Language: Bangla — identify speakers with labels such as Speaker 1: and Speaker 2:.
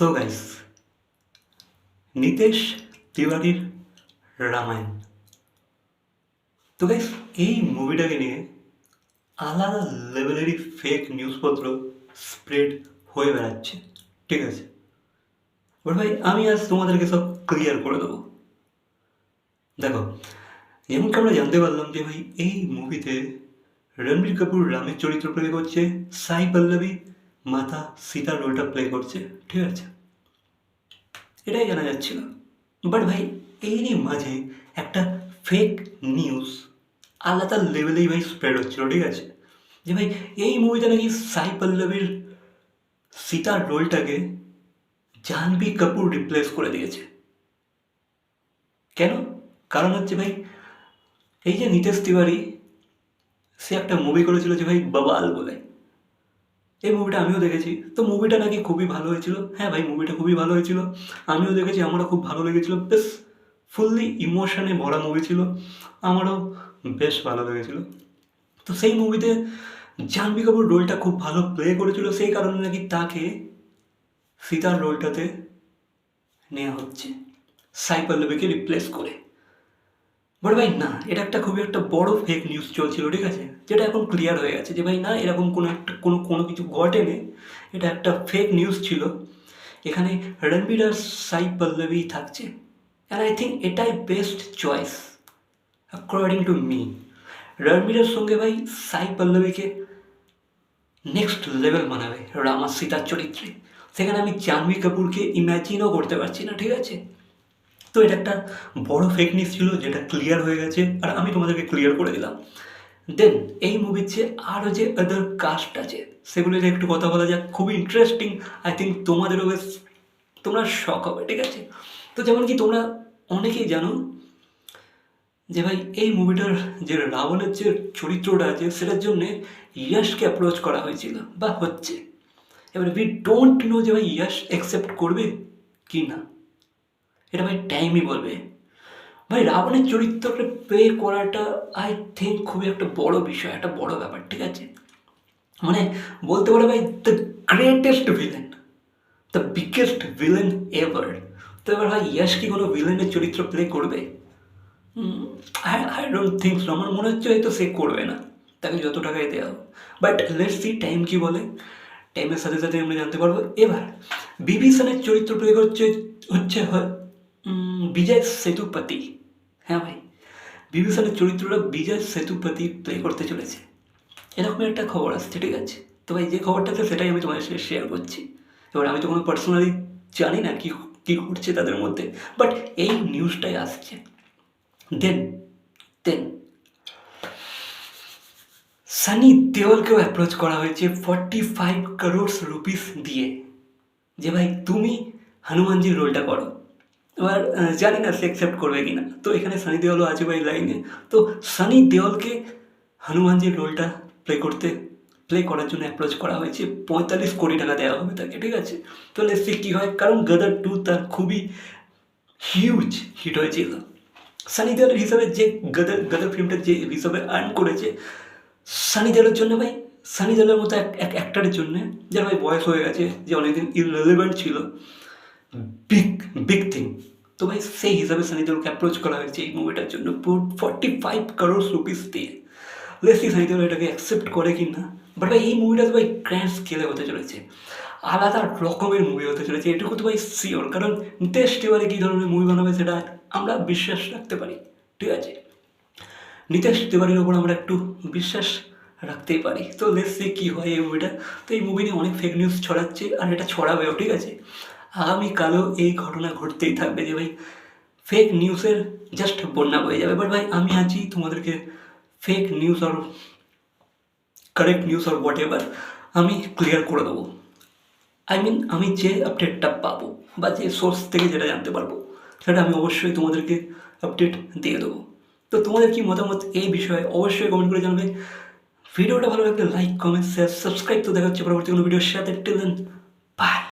Speaker 1: সো গাইস, নিতেশ তিওয়ারির রামায়ণ। তো গাইস, এই মুভিটাকে নিয়ে আলাদা লেভেলেরই ফেক নিউজপত্র স্প্রেড হয়ে বেড়াচ্ছে, ঠিক আছে? বাট ভাই, আমি আজ তোমাদেরকে সব ক্লিয়ার করে দেবো। দেখো, যেমনকি আমরা জানতে পারলাম যে ভাই, এই মুভিতে রণবীর কাপুর রামের চরিত্র প্লে করছে সাই পল্লবী মাতা সীতার রোলটা প্লে করছে, ঠিক আছে? এটাই জানা যাচ্ছিল। বাট ভাই, এরই মাঝে একটা ফেক নিউজ আলাদা লেভেলেই ভাই স্প্রেড হচ্ছিল, ঠিক আছে? যে ভাই, এই মুভিতে নাকি সাই পল্লবীর সীতার রোলটাকে জাহ্নবী কাপুর রিপ্লেস করে দিয়েছে। কেন? কারণ হচ্ছে ভাই, এই যে নিতেশ তিওয়ারি, সে একটা মুভি করেছিল যে ভাই বাবাল বলে এই মুভিটা আমিও দেখেছি। তো মুভিটা নাকি খুবই ভালো হয়েছিল। হ্যাঁ ভাই মুভিটা খুবই ভালো হয়েছিল। আমিও দেখেছি, আমারও খুব ভালো লেগেছিল। বেশ ফুললি ইমোশনে ভরা মুভি ছিল। আমারও বেশ ভালো লেগেছিল। তো সেই মুভিতে জাহ্নবী কাপুর রোলটা খুব ভালো প্লে করেছিল। সেই কারণে নাকি তাকে সীতার রোলটাতে নেওয়া হচ্ছে। সাই পল্লবীকে রিপ্লেস করে। বাট ভাই, না, এটা একটা খুবই একটা বড় ফেক নিউজ চলছিল, ঠিক আছে? যেটা এখন ক্লিয়ার হয়ে গেছে যে ভাই, না, এরকম কোনো একটা, কোনো কোনো কিছু ঘটেনি। এটা একটা ফেক নিউজ ছিল। এখানে রণবীর আর সাই পল্লবী থাকছে। অ্যান্ড আই থিঙ্ক এটাই best choice according to me রণবীরের সঙ্গে ভাই সাই পল্লবীকে নেক্সট লেভেল মানাবে রামা সীতার চরিত্রে। সেখানে আমি জাহ্নবী কাপুরকে ইম্যাজিনও করতে পারছি না, ঠিক আছে? তো এটা একটা বড় ফেক নিউজ ছিল যেটা ক্লিয়ার হয়ে গেছে, আর আমি তোমাদেরকে ক্লিয়ার করে দিলাম। দেন এই মুভির যে আরও যে আদার কাস্ট আছে, সেগুলো নিয়ে একটু কথা বলা যাক। খুবই ইন্টারেস্টিং আই থিঙ্ক তোমাদেরও বেশ, তোমরা শখ হবে, ঠিক আছে? তো যেমন কি তোমরা অনেকেই জানো যে ভাই, এই মুভিটার যে রাবণের যে চরিত্রটা আছে, সেটার জন্যে ইয়াশকে অ্যাপ্রোচ করা হয়েছিল, বা হচ্ছে। এবার উই ডোন্ট নো যে ভাই, ইয়াশ অ্যাকসেপ্ট করবে কি না এটা ভাই টাইমই বলবে। ভাই রাবণের চরিত্রকে প্লে করাটা আই থিঙ্ক খুবই একটা বড় বিষয়, একটা বড় ব্যাপার, ঠিক আছে? মানে বলতে পারে ভাই the greatest villain the biggest villain ever তো এবার ভাই ইয়াশ কি কোনো ভিলেনের চরিত্র প্লে করবে? আই ডোন্ট থিঙ্ক সো আমার মনে হচ্ছে হয়তো সে করবে না। তাকে যত টাকায় দেওয়া বাট লেটস সি টাইম কি বলে? টাইমের সাথে সাথে আমরা জানতে পারব। এবার, বিভীষণের চরিত্র প্লে করছে হচ্ছে হয় বিজয় সেতুপতি। হ্যাঁ ভাই বিভীষণের চরিত্রটা বিজয় সেতুপতি প্লে করতে চলেছে। এরকম একটা খবর আসছে ঠিক আছে? তো ভাই, যে খবরটা আছে সেটাই আমি তোমাদের সাথে শেয়ার করছি। এবার আমি তো কোনো পার্সোনালি জানি না কি, কী ঘটছে তাদের মধ্যে বাট এই নিউজটাই আসছে। দেন দেন সানি দেওয়ালকেও অ্যাপ্রোচ করা হয়েছে ফর্টি ফাইভ করোড়স রুপিস দিয়ে। যে ভাই, তুমি হনুমানজির রোলটা করো। এবার জানি না সে অ্যাকসেপ্ট করবে কি না তো এখানে সানি দেওয়ালও আছে ভাই লাইনে। তো সানি দেওয়ালকে হনুমানজির রোলটা প্লে করতে প্লে করার জন্য অ্যাপ্রোচ করা হয়েছে। পঁয়তাল্লিশ কোটি টাকা দেওয়া হবে তাকে, ঠিক আছে? তো লেটসি কী হয়। কারণ গাদার টু তার খুবই হিউজ হিট হয়েছিল। সানি দেওয়ালের হিসাবে যে গাদার গাদার ফিল্মটা যে হিসাবে আর্ন করেছে, সানি দেওয়ালের জন্য ভাই, সানি দেওয়ালের মতো এক এক অ্যাক্টারের জন্য, যার ভাই বয়স হয়ে গেছে, যে অনেকদিন ইররেলেভেন্ট ছিল বিগ বিগ থিং তো ভাই সেই হিসাবে সানি দেওয়ালকে অ্যাপ্রোচ করা হয়েছে এই মুভিটার জন্য। ফর্টি ফাইভ করোড় রুপিস দিয়ে লেসি সানি দেওয়াল এটাকে অ্যাকসেপ্ট করে কি না। বাট ভাই, এই মুভিটা তো ভাই গ্র্যান্ড স্কেলে হতে চলেছে। আলাদা রকমের মুভি হতে চলেছে। এটুকু তো ভাই সিওর কারণ নিতেশ তিওয়ারি কী ধরনের মুভি বানাবে সেটা আমরা বিশ্বাস রাখতে পারি। ঠিক আছে? নিতেশ তিওয়ারির ওপর আমরা একটু বিশ্বাস রাখতেই পারি। তো লেটস সি কী হয় এই মুভিটা তো এই মুভি নিয়ে অনেক ফেক নিউজ ছড়াচ্ছে, আর এটা ছড়াবেও, ঠিক আছে? আগামীকালও এই ঘটনা ঘটতেই থাকবে যে ভাই ফেক নিউজের জাস্ট বন্যা বয়ে যাবে। বাট ভাই, আমি আছি তোমাদেরকে ফেক নিউজ আর কারেক্ট নিউজ আর হোয়াট এভার আমি ক্লিয়ার করে দেবো। আই মিন আমি যে আপডেটটা পাবো বা যে সোর্স থেকে যেটা জানতে পারব, সেটা আমি অবশ্যই তোমাদেরকে আপডেট দিয়ে দেবো। তো তোমাদের কি মতামত এই বিষয়ে অবশ্যই কমেন্ট করে জানবে। ভিডিওটা ভালো লাগলে লাইক কমেন্ট শেয়ার সাবস্ক্রাইব তো দেখা হচ্ছে পরবর্তী কোনো ভিডিওর সাথে। Till then by